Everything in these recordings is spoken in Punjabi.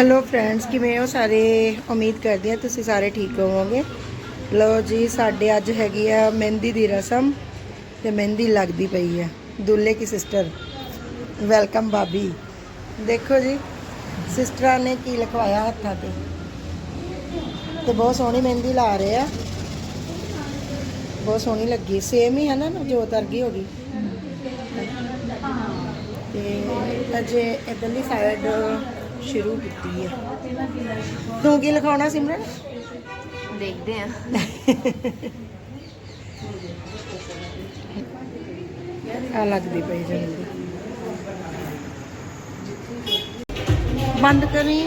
ਹੈਲੋ ਫਰੈਂਡਸ ਕਿਵੇਂ ਹੋ ਸਾਰੇ? ਉਮੀਦ ਕਰਦੇ ਹਾਂ ਤੁਸੀਂ ਸਾਰੇ ਠੀਕ ਹੋਵੋਗੇ। ਲਓ ਜੀ, ਸਾਡੇ ਅੱਜ ਹੈਗੀ ਆ ਮਹਿੰਦੀ ਦੀ ਰਸਮ ਤੇ ਮਹਿੰਦੀ ਲੱਗਦੀ ਪਈ ਆ। ਦੁੱਲੇ ਕੀ ਸਿਸਟਰ ਵੈਲਕਮ ਬਾਬੀ ਦੇਖੋ ਜੀ ਸਿਸਟਰਾਂ ਨੇ ਕੀ ਲਿਖਵਾਇਆ ਹੱਥਾਂ ਤੇ? ਤੇ ਬਹੁਤ ਸੋਹਣੀ ਮਹਿੰਦੀ ਲਾ ਰਹੇ ਆ। ਬਹੁਤ ਸੋਹਣੀ ਲੱਗੀ। ਸੇਮ ਹੀ ਹੈ ਨਾ ਜੋ ਤਰਗੀ ਹੋ ਗਈ। ਤੇ ਅਜੇ ਇਧਰਲੀ ਸਾਈਡ ਸ਼ੁਰੂ ਕੀਤੀ ਹੈ ਤੂੰ ਕੀ ਲਿਖਾਉਣਾ ਸਿਮਰਨ? ਦੇਖਦੇ ਆ। ਆ ਲੱਗਦੀ ਪਈ ਜਲਦੀ ਬੰਦ ਕਰੀ।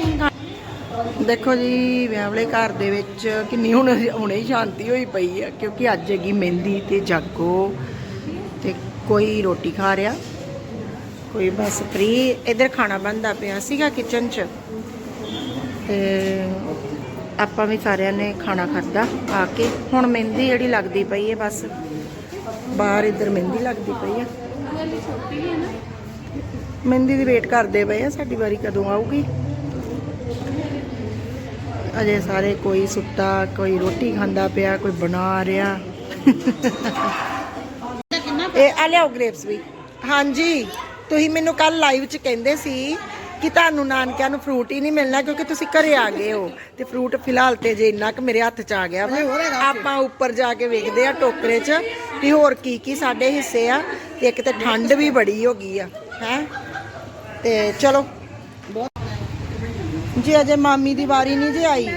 ਦੇਖੋ ਜੀ ਵਿਆਹਲੇ ਘਰ ਦੇ ਵਿੱਚ ਕਿੰਨੀ ਹੁਣ ਹੁਣੇ ਹੀ ਸ਼ਾਂਤੀ ਹੋਈ ਪਈ ਆ ਕਿਉਂਕਿ ਅੱਜ ਹੈਗੀ ਮਹਿੰਦੀ ਤੇ ਜਾਗੋ ਤੇ ਕੋਈ ਰੋਟੀ ਖਾ ਰਿਹਾ। ਕੋਈ ਬਸ ਫ੍ਰੀ ਇਧਰ ਖਾਣਾ ਬਣਦਾ ਪਿਆ ਸੀਗਾ ਕਿਚਨ 'ਚ। ਤੇ ਆਪਾਂ ਵੀ ਸਾਰਿਆਂ ਨੇ ਖਾਣਾ ਖਾਦਾ ਆ ਕੇ। ਹੁਣ ਮਹਿੰਦੀ ਜਿਹੜੀ ਲੱਗਦੀ ਪਈ ਹੈ ਬਸ। ਬਾਹਰ ਇੱਧਰ ਮਹਿੰਦੀ ਲੱਗਦੀ ਪਈ ਆ ਮਹਿੰਦੀ ਦੀ ਵੇਟ ਕਰਦੇ ਪਏ ਆ ਸਾਡੀ ਵਾਰੀ ਕਦੋਂ ਆਊਗੀ? ਅਜੇ ਸਾਰੇ ਕੋਈ ਸੁੱਤਾ ਕੋਈ ਰੋਟੀ ਖਾਂਦਾ ਪਿਆ ਕੋਈ ਬਣਾ ਰਿਹਾ। ਇਹ ਆ ਲਿਆਓ ਗ੍ਰੇਪਸ ਵੀ। ਹਾਂਜੀ। ਤੁਸੀਂ ਮੈਨੂੰ ਕੱਲ ਲਾਈਵ 'ਚ ਕਹਿੰਦੇ ਸੀ ਕਿ ਤੁਹਾਨੂੰ ਨਾਨਕਿਆਂ ਨੂੰ ਫਰੂਟ ਹੀ ਨਹੀਂ ਮਿਲਣਾ ਕਿਉਂਕਿ ਤੁਸੀਂ ਘਰੇ ਆ ਗਏ ਹੋ। ਤੇ ਫਰੂਟ ਫਿਲਹਾਲ ਤੇ ਜੇ ਇੰਨਾ ਕੁ ਮੇਰੇ ਹੱਥ 'ਚ ਆ ਗਿਆ ਵਾ। ਆਪਾਂ ਉੱਪਰ ਜਾ ਕੇ ਵੇਖਦੇ ਆ ਟੋਕਰੇ 'ਚ ਵੀ ਹੋਰ ਕੀ ਕੀ ਸਾਡੇ ਹਿੱਸੇ ਆ ਤੇ ਇੱਕ ਤੇ ਠੰਡ ਵੀ ਬੜੀ ਹੋ ਗਈ ਆ ਹੈ? ਤੇ ਚਲੋ। ਜੀ ਅਜੇ ਮਾਮੀ ਦੀ ਵਾਰੀ ਨਹੀਂ ਜੇ ਆਈ।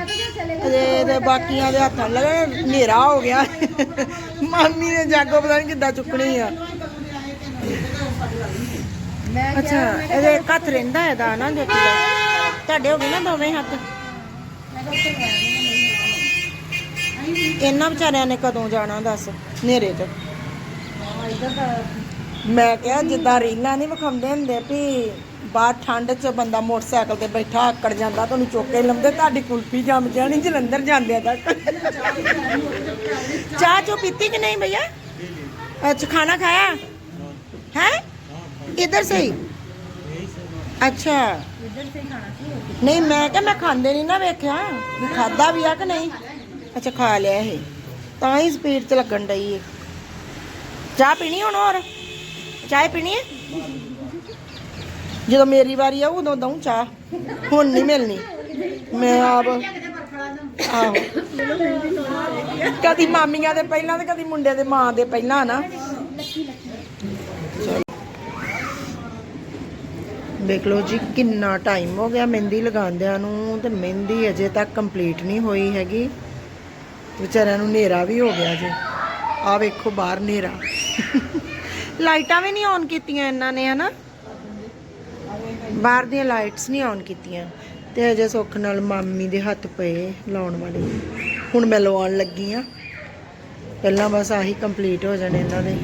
ਅਜੇ ਇਹਦੇ ਬਾਕੀਆਂ ਦੇ ਹੱਥਾਂ ਲੱਗਾ ਹਨੇਰਾ ਹੋ ਗਿਆ। ਮਾਮੀ ਨੇ ਜਾਗੋ ਪਤਾ ਨਹੀਂ ਕਿੱਦਾਂ ਚੁੱਕਣੀ ਆ। ਮੈਂ ਅੱਛਾ ਇਹਦੇ ਇੱਕ ਹੱਥ ਰਹਿੰਦਾ ਇਹਦਾ ਨਾ ਜੋਤੀ ਦਾ। ਤੁਹਾਡੇ ਹੋ ਗਏ ਨਾ ਦੋਵੇਂ ਹੱਥ? ਇਹਨਾਂ ਵਿਚਾਰਿਆਂ ਨੇ ਕਦੋਂ ਜਾਣਾ ਦੱਸ ਠੰਡ 'ਚ ਬੰਦਾ ਮੋਟਰਸਾਈਕਲ ਤੇ ਬੈਠਾ ਆਕੜ ਜਾਂਦਾ ਤੁਹਾਨੂੰ ਚੁੱਕ ਤੁਹਾਡੀ ਕੁਲਫੀ ਜੰਮ ਜਾਣੀ ਜਲੰਧਰ ਜਾਂਦੇ ਚਾਹ ਚੋ ਪੀਤੀ ਕਿ ਨਹੀਂ ਭਈਆ? ਅੱਛਾ ਖਾਣਾ ਖਾਇਆ? इधर से ही अच्छा ਨਹੀਂ ਮੈਂ ਕਿਹਾ ਮੈਂ ਖਾਂਦੇ ਨਹੀਂ ਨਾ ਵੇਖਿਆ ਵੀ ਖਾਦਾ ਵੀ ਆ ਕਿ ਨਹੀਂ ਅੱਛਾ ਖਾ ਲਿਆ ਇਹ ਤਾਂ ਹੀ ਸਪੀਡ ਤੇ ਲੱਗਣ ਡਈ ਹੈ ਚਾਹ ਪੀਣੀ ਹੁਣ ਹੋਰ ਚਾਹ ਪੀਣੀ ਹੈ ਜਦੋਂ ਮੇਰੀ ਵਾਰੀ ਆਊ ਉਦੋਂ ਦਊਂ ਚਾਹ ਹੁਣ ਨਹੀਂ ਮਿਲਣੀ ਮੈਂ ਆਪ ਆਹੋ ਕਦੀ ਮਾਮੀਆਂ ਦੇ ਪਹਿਲਾਂ ਤੇ ਕਦੀ ਮੁੰਡੇ ਦੇ ਮਾਂ ਦੇ ਪਹਿਲਾਂ ਨਾ ਦੇਖ ਲਓ ਜੀ, ਕਿੰਨਾ ਟਾਈਮ ਹੋ ਗਿਆ ਮਹਿੰਦੀ ਲਗਾਉਂਦਿਆਂ ਨੂੰ, ਤੇ ਮਹਿੰਦੀ ਅਜੇ ਤੱਕ ਕੰਪਲੀਟ ਨਹੀਂ ਹੋਈ ਹੈਗੀ। ਵਿਚਾਰਿਆਂ ਨੂੰ ਹਨੇਰਾ ਵੀ ਹੋ ਗਿਆ ਜੀ। ਆ ਵੇਖੋ ਬਾਹਰ ਹਨੇਰਾ। ਲਾਈਟਾਂ ਵੀ ਨਹੀਂ ਔਨ ਕੀਤੀਆਂ ਇਹਨਾਂ ਨੇ, ਹਨਾ? ਬਾਹਰ ਦੀਆਂ ਲਾਈਟਸ ਨਹੀਂ ਔਨ ਕੀਤੀਆਂ। ਤੇ ਅਜੇ ਸੁੱਖ ਨਾਲ ਮਾਮੀ ਦੇ ਹੱਥ ਪਏ ਲਾਉਣ ਵਾਲੇ। ਹੁਣ ਮੈਂ ਲਵਾਉਣ ਲੱਗੀ ਆ। ਪਹਿਲਾਂ ਬਸ ਆਹੀ ਕੰਪਲੀਟ ਹੋ ਜਾਣੇ ਇਹਨਾਂ ਦੇ।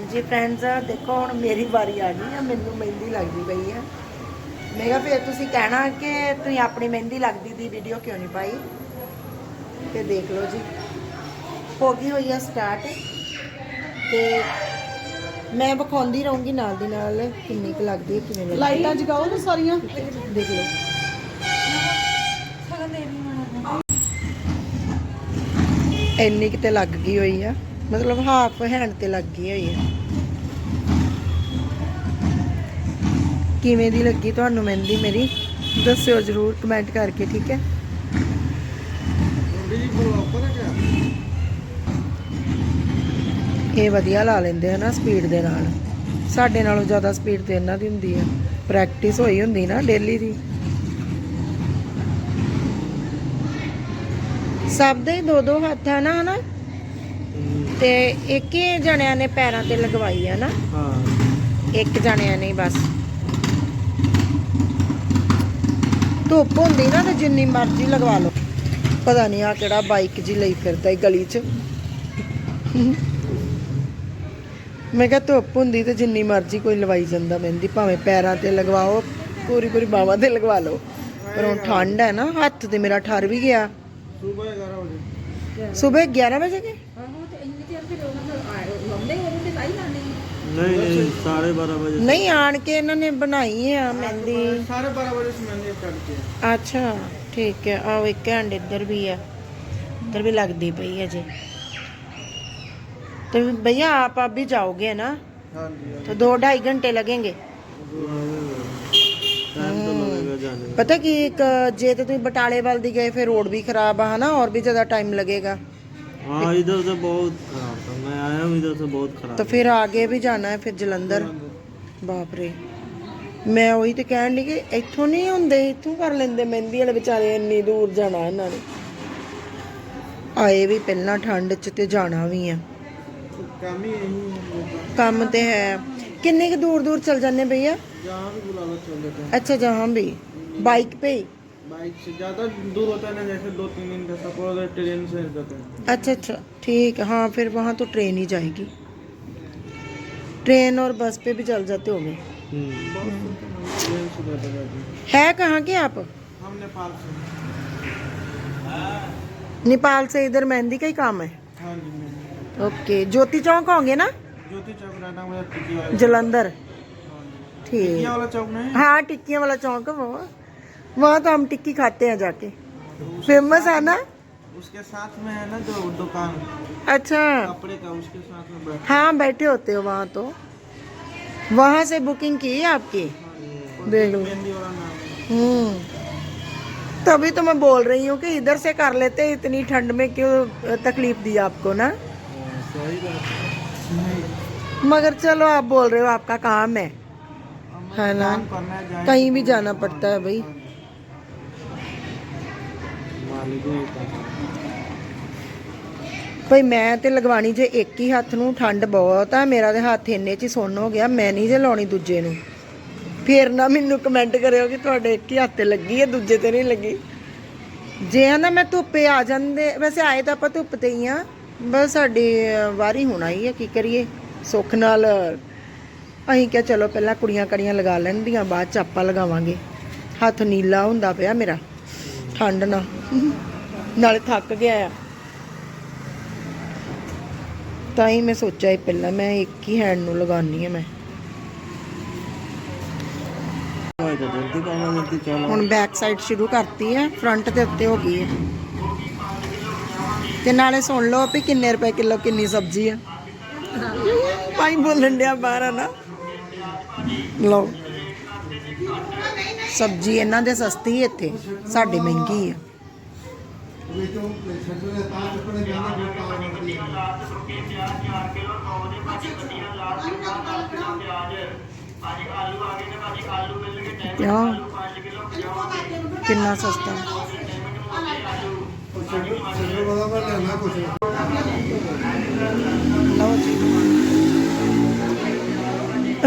ਹਾਂਜੀ ਫਰੈਂਡਸ ਦੇਖੋ ਹੁਣ ਮੇਰੀ ਵਾਰੀ ਆ ਗਈ ਆ ਮੈਨੂੰ ਮਹਿੰਦੀ ਲੱਗਦੀ ਪਈ ਆ। ਮੈਂ ਕਿਹਾ ਫਿਰ ਤੁਸੀਂ ਕਹਿਣਾ ਕਿ ਤੁਸੀਂ ਆਪਣੀ ਮਹਿੰਦੀ ਲੱਗਦੀ ਦੀ ਵੀਡੀਓ ਕਿਉਂ ਨਹੀਂ ਪਾਈ? ਤੇ ਦੇਖ ਲਓ ਜੀ। ਹੋ ਗਈ ਹੋਈ ਆ ਸਟਾਰਟ ਤੇ ਮੈਂ ਵਿਖਾਉਂਦੀ ਰਹੂੰਗੀ ਨਾਲ ਦੀ ਨਾਲ ਕਿੰਨੀ ਕੁ ਲੱਗਦੀ ਹੈ ਕਿਵੇਂ ਲੱਗਦੀ ਲਾਈਟਾਂ ਜਗਾਓ ਨਾ ਸਾਰੀਆਂ। ਦੇਖ ਲਓ। ਇੰਨੀ ਕਿਤੇ ਲੱਗ ਗਈ ਹੋਈ ਆ। ਮਤਲਬ ਹਾਫ ਹੈਂਡ ਤੇ ਲੱਗ ਹੋਈ ਆ। ਕਿਵੇਂ ਦੀ ਲੱਗੀ ਤੁਹਾਨੂੰ ਮਹਿੰਦੀ ਮੇਰੀ? ਦੱਸਿਓ ਜਰੂਰ ਕਮੈਂਟ ਕਰਕੇ ਠੀਕ ਹੈ? ਇਹ ਵਧੀਆ ਲਾ ਲੈਂਦੇ ਆ ਨਾ ਸਪੀਡ ਦੇ ਨਾਲ। ਸਾਡੇ ਨਾਲੋਂ ਜ਼ਿਆਦਾ ਸਪੀਡ ਤੇ ਇਹਨਾਂ ਦੀ ਹੁੰਦੀ ਆ। ਪ੍ਰੈਕਟਿਸ ਹੋਈ ਹੁੰਦੀ ਨਾ ਡੇਲੀ ਦੀ। ਸਭ ਦੇ ਹੀ ਦੋ ਦੋ ਹੱਥ ਆ ਨਾ ਹਨਾ? ਤੇ ਇੱਕ ਹੀ ਜਣਿਆਂ ਨੇ ਪੈਰਾਂ ਤੇ ਲਗਵਾਈ ਆ ਨਾ। ਹਾਂ। ਇੱਕ ਜਣਿਆਂ ਨੇ ਹੀ ਬਸ। ਧੁੱਪ ਹੁੰਦੀ ਨਾ ਤੇ ਜਿੰਨੀ ਮਰਜ਼ੀ ਲਗਵਾ ਲਓ। ਪਤਾ ਨਹੀਂ ਆ ਕਿਹੜਾ ਬਾਈਕ ਜੀ ਲਈ ਫਿਰਦਾ ਈ ਗਲੀ 'ਚ। ਮੈਂ ਕਿਹਾ ਧੁੱਪ ਹੁੰਦੀ ਤੇ ਜਿੰਨੀ ਮਰਜ਼ੀ ਕੋਈ ਲਵਾਈ ਜਾਂਦਾ ਮਹਿੰਦੀ ਭਾਵੇਂ ਪੈਰਾਂ ਤੇ ਲਗਵਾਓ ਪੂਰੀ ਪੂਰੀ ਬਾਹਾਂ ਤੇ ਲਗਵਾ ਲਓ। ਪਰ ਹੁਣ ਠੰਡ ਹੈ ਨਾ ਹੱਥ ਤੇ ਮੇਰਾ ਠਰ ਵੀ ਗਿਆ। ਸਵੇਰ 11 ਵਜੇ। ਸਵੇਰ 11 ਵਜੇ ਕੇ ਆਹੋ ਤੇ ਇੰਨੀ ਚਿਰ ਫਿਰ ਉਹਨਾਂ ਨੂੰ ਲਾਉਂਦੇ ਉਹਨੂੰ ਤੇ ਕਾਈ ਲਾਣੇ नहीं नहीं साढ़े बारह बजे ਨਹੀਂ ਆਣ ਕੇ ਇਹਨਾਂ ਨੇ ਬਣਾਈ ਆ ਮਹਿੰਦੀ साढ़े बारह बजे से मैंने स्टार्ट किया ਅੱਛਾ ਠੀਕ ਹੈ ਆਹ ਇੱਕ ਹੈਂਡ ਇੱਧਰ ਵੀ ਹੈ ਇੱਧਰ ਵੀ ਲੱਗਦੀ ਪਈ ਹੈ ਜੀ तो भैया आप आप भी जाओगे ना हाँ जी तो दो ढाई घंटे लगेंगे टाइम तो लगेगा जाने में ਪਤਾ ਕੀ ਇੱਕ ਜੇ ਤੇ ਤੁਸੀਂ ਬਟਾਲੇ ਵੱਲ ਦੀ ਗਏ ਫਿਰ ਰੋਡ ਵੀ ਖਰਾਬ ਆ ਹਨਾ और भी ज़्यादा टाइम लगेगा हाँ इधर से बहुत खराब था मैं आया हूँ इधर से बहुत खराब तो फिर आगे भी जाना है फिर जलंधर ਬਾਪ ਰੇ ਮੈਂ ਉਹੀ ਤੇ ਕਹਿਣ ਦੀ ਕਿ ਇੱਥੋਂ ਨਹੀਂ ਹੁੰਦੇ ਇੱਥੋਂ ਕਰ ਲੈਂਦੇ ਮਹਿੰਦੀ ਵਾਲੇ ਵਿਚਾਰੇ ਇੰਨੀ ਦੂਰ ਜਾਣਾ ਇਹਨਾਂ ਨੇ ਆਏ ਵੀ ਪਹਿਲਾਂ ਠੰਡ 'ਚ ਤੇ ਜਾਣਾ ਵੀ ਆ तो काम ही यही है हम लोग का। ਕੰਮ ਤੇ ਹੈ ਕਿੰਨੇ ਕੁ ਦੂਰ ਦੂਰ ਚਲ ਜਾਂਦੇ ਭਈਆ जहाँ भी बुला लो चल देते हैं ਅੱਛਾ ਜਹਾਂ ਵੀ ਬਾਈਕ पे ही बाइक से ज़्यादा दूर होता है ना जैसे दो तीन दिन का सफ़र होता है ट्रेन से जाते हैं। अच्छा अच्छा ठीक है। हाँ फिर वहाँ तो ट्रेन ही जाएगी। ट्रेन और बस पे भी चल जाते होंगे। हम्म। है कहाँ के आप? हम नेपाल से। नेपाल से इधर मेहंदी का ही काम है? हाँ जी ओके ज्योति चौक होंगे ना? ज्योति चौक जलंधर। हाँ ठीक। हाँ टिक्कियाँ वाला चौक वो। वहाँ तो हम टिक्की खाते हैं जाके। फ़ेमस है ना? उसके साथ में है ना जो दुकान। अच्छा। कपड़े का उसके साथ में बैठ हाँ बैठे होते हो वहाँ तो। वहाँ से बुकिंग की है आपकी? देख लो है। हम्म। तभी तो मैं बोल रही हूँ कि इधर से कर लेते इतनी ठंड में क्यों तकलीफ़ दी आपको ना? सही बात मगर चलो आप बोल रहे हो आपका काम है। है ना? कहीं भी जाना पड़ता है भाई। ਭਈ ਮੈਂ ਤੇ ਲਗਵਾਣੀ ਜੇ ਇੱਕ ਹੀ ਹੱਥ ਨੂੰ, ਠੰਡ ਬਹੁਤ ਆ, ਮੇਰਾ ਤੇ ਹੱਥ ਇੰਨੇ ਚ ਸੁੰਨ ਹੋ ਗਿਆ, ਮੈਂ ਨਹੀਂ ਜੇ ਲਾਉਣੀ ਦੂਜੇ ਨੂੰ। ਫੇਰ ਨਾ ਮੈਨੂੰ ਕਮੈਂਟ ਕਰਿਓ ਕਿ ਤੁਹਾਡੇ ਇੱਕ ਹੀ ਹੱਥ ਤੇ ਲੱਗੀ ਹੈ ਦੂਜੇ ਤੇ ਨਹੀਂ ਲੱਗੀ। ਜੇ ਆ ਨਾ ਮੈਂ ਧੁੱਪੇ ਆ ਜਾਂਦੇ, ਵੈਸੇ ਆਏ ਤਾਂ ਆਪਾਂ ਧੁੱਪ ਤੇ ਹੀ ਆ, ਬਸ ਸਾਡੀ ਵਾਰੀ ਹੋਣਾ ਹੀ ਹੈ ਕੀ ਕਰੀਏ? ਸੁੱਖ ਨਾਲ ਅਸੀਂ ਕਿਹਾ ਚਲੋ ਪਹਿਲਾਂ ਕੁੜੀਆਂ ਕੜੀਆਂ ਲਗਾ ਲੈਂਦੀਆਂ, ਬਾਅਦ ਚ ਆਪਾਂ ਲਗਾਵਾਂਗੇ। ਹੱਥ ਨੀਲਾ ਹੁੰਦਾ ਪਿਆ ਮੇਰਾ, ਠੰਡ ਨਾਲ। ਨਾਲੇ ਥੱਕ ਗਿਆ ਆ। ਤਾਂ ਹੀ ਮੈਂ ਸੋਚਿਆ ਪਹਿਲਾਂ ਮੈਂ ਇੱਕ ਹੀ ਹੈਂਡ ਨੂੰ ਲਗਾਉਣੀ ਹੈ ਮੈਂ। ਹੁਣ ਬੈਕ ਸਾਈਡ ਸ਼ੁਰੂ ਕਰਤੀ ਹੈ ਫਰੰਟ ਦੇ ਉੱਤੇ ਹੋ ਗਈ ਹੈ। ਤੇ ਨਾਲੇ ਸੁਣ ਲਓ ਵੀ ਕਿੰਨੇ ਰੁਪਏ ਕਿਲੋ ਕਿੰਨੀ ਸਬਜ਼ੀ ਆ। ਭਾਈ ਬੋਲਣ ਡਿਆ ਬਾਹਰ ਆ ਨਾ। ਲਓ। ਸਬਜ਼ੀ ਇਹਨਾਂ ਦੇ ਸਸਤੀ ਇੱਥੇ, ਸਾਡੇ ਮਹਿੰਗੀ ਆ। ਕਿੰਨਾ ਸਸਤਾ? ਲਓ ਜੀ।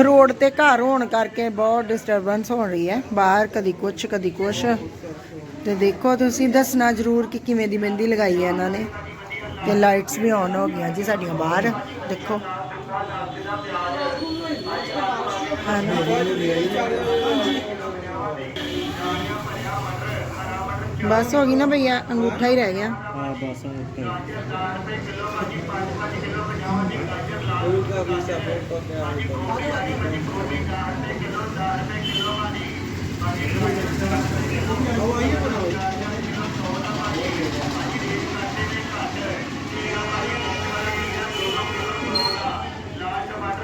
ਰੋਡ ਤੇ ਘਰ ਹੋਣ ਕਰਕੇ ਬਹੁਤ ਡਿਸਟਰਬੈਂਸ ਹੋ ਰਹੀ ਹੈ। ਬਾਹਰ ਕਦੀ ਕੁਛ ਕਦੀ ਕੁਛ। ਤੇ ਦੇਖੋ ਤੁਸੀਂ ਦੱਸਣਾ ਜ਼ਰੂਰ ਕਿ ਕਿਵੇਂ ਦੀ ਮਹਿੰਦੀ ਲਗਾਈ ਹੈ ਇਹਨਾਂ ਨੇ। ਤੇ ਲਾਈਟਸ ਵੀ ਆਨ ਹੋ ਗਈਆਂ ਜੀ ਸਾਡੀਆਂ ਬਾਹਰ, ਦੇਖੋ। ਬਸ ਹੋ ਗਈ ਨਾ ਭਈਆ, ਅੰਗੂਠਾ ਹੀ ਰਹਿ ਗਿਆ। ਹਾਂ, ਬਸ ਅੰਗੂਠਾ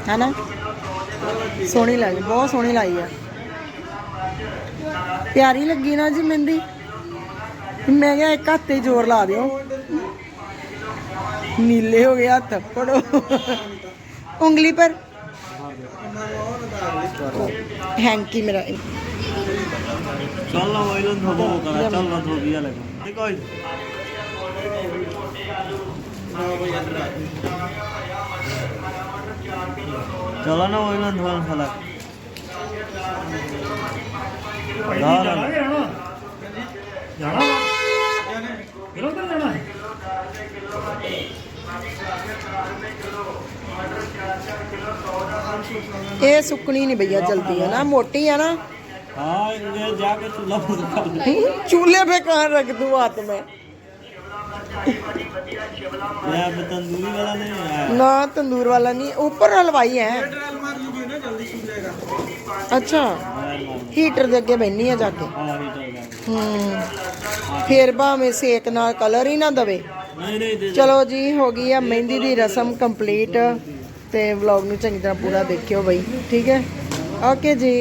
ਹੈ ਨਾ? ਸੋਹਣੀ ਲੱਗੀ ਬਹੁਤ ਸੋਹਣੀ ਲਾਈ ਆ। ਪਿਆਰੀ ਲੱਗੀ ਨਾ ਜੀ ਮਹਿੰਦੀ। ਮੈਂ ਕਿਹਾ ਇੱਕ ਹੱਥ ਤੇ ਜ਼ੋਰ ਲਾ ਦਿਓ। ਨੀਲੇ ਹੋ ਗਏ ਹੱਥ, ਫੜੋ। ਉਂਗਲੀ ਪਰ। हैंकी চল না ওইলন ধোবো করা চল না ধোবিয়া লাগে ঠিক কই চলো না ওইলন ধোয়ান ফেলা ਜਾਣਾ ਜਲੰਧਰ ਜਾਣਾ ਹੈ ਇਹ ਸੁੱਕਣੀ ਨਹੀਂ ਭਈਆ ਜਲਦੀ ਹੈ ਨਾ ਮੋਟੀ ਹੈ ਨਾ हाँ ये जाके चूल्हा पर कर ले चूल्हे पे कहाँ रख दूँ हाथ में यहाँ पे तंदूरी वाला नहीं आया ना तंदूर वाला नहीं ऊपर हलवाई है सूख जाएगा ਅੱਛਾ ਹੀਟਰ ਦੇ ਅੱਗੇ ਬੈਣੀ ਆ ਜਾ ਕੇ हाँ हीटर का ਹੂੰ ਫੇਰ ਭਾਵੇਂ ਸੇਕ ਨਾਲ ਕਲਰ ਹੀ ਨਾ ਦਵੇ नहीं नहीं दे ਚਲੋ ਜੀ ਹੋ ਗਈ ਆ ਮਹਿੰਦੀ ਦੀ ਰਸਮ ਕੰਪਲੀਟ ਤੇ ਵਲੌਗ ਨੂੰ ਚੰਗੀ ਤਰ੍ਹਾਂ ਪੂਰਾ ਦੇਖਿਓ ਬਈ ਠੀਕ ਹੈ ਓਕੇ ਜੀ